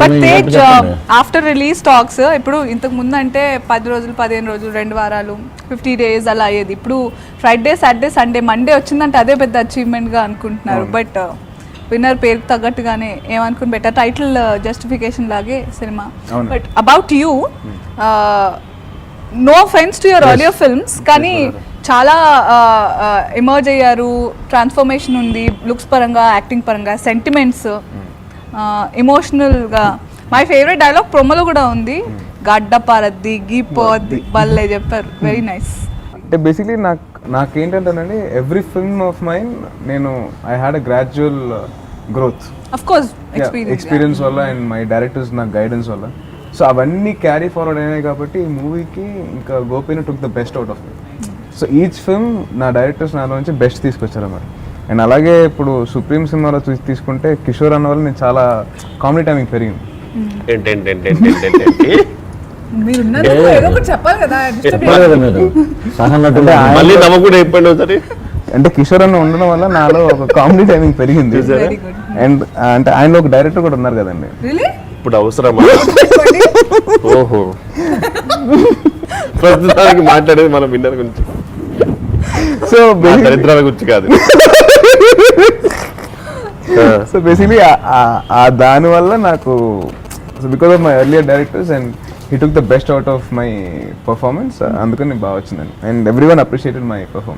But Tej. After release talks ఇప్పుడు ఇంతకు ముందు అంటే పది రోజులు పదిహేను రోజులు రెండు వారాలు ఫిఫ్టీ డేస్ అలా అయ్యేది. ఇప్పుడు ఫ్రైడే సాటర్డే సండే మండే వచ్చిందంటే అదే పెద్ద అచీవ్మెంట్గా అనుకుంటున్నారు. బట్ విన్నర్ పేరుకు తగ్గట్టుగానే ఏమనుకుని బెటర్ టైటిల్ జస్టిఫికేషన్ లాగే cinema. But about you no offence to your earlier films కానీ చాలా ఎమర్జ్ అయ్యారు. ట్రాన్స్ఫర్మేషన్ ఉంది లుక్స్ పరంగా యాక్టింగ్ పరంగా సెంటిమెంట్స్ ఎమోషనల్గా మై ఫేవరెట్ డైలాగ్ ప్రొమోలో కూడా ఉంది. గడ్డ పారద్ది గీపోద్ది భలే చెప్పారు. వెరీ నైస్ అంటే బేసిక్లీ నాకు నాకేంటంటేనండి ఎవ్రీ ఫిల్మ్ ఆఫ్ మైండ్ నేను I had a gradual growth of course experience వల్ల అండ్ మై డైరెక్టర్స్ నాకు గైడెన్స్ వల్ల. సో అవన్నీ క్యారీ ఫార్వర్డ్ అయినాయి కాబట్టి ఈ మూవీకి ఇంకా గోపిని took the best out of so each film నా డైరెక్టర్స్ నాలో నుంచి బెస్ట్ తీసుకొచ్చారు అన్నమాట అండ్ అలాగే ఇప్పుడు సుప్రీం సినిమాలో చూసి తీసుకుంటే కిషోర్ అన్న వల్ల నేను చాలా కామెడీ టైమింగ్ పెరిగింది. అంటే కిషోర్ అన్న ఉండడం వల్ల నాలో ఒక కామెడీ టైమింగ్ పెరిగింది. వెరీ గుడ్ అండ్ అంటే ఆయనలో ఒక డైరెక్టర్ కూడా ఉన్నారు కదండి. ఇప్పుడు అవసరమా? ఓహో. ప్రస్తుతానికి మాట్లాడేది మన విన్నర్ గురించి. సో దరిద్రాల గురించి కాదు. సో బేసిక్లీ ఆ దాని వల్ల నాకు because of my earlier directors and he took the best out of my performance అందుకని బాగా వచ్చిందండి and every one appreciated my performance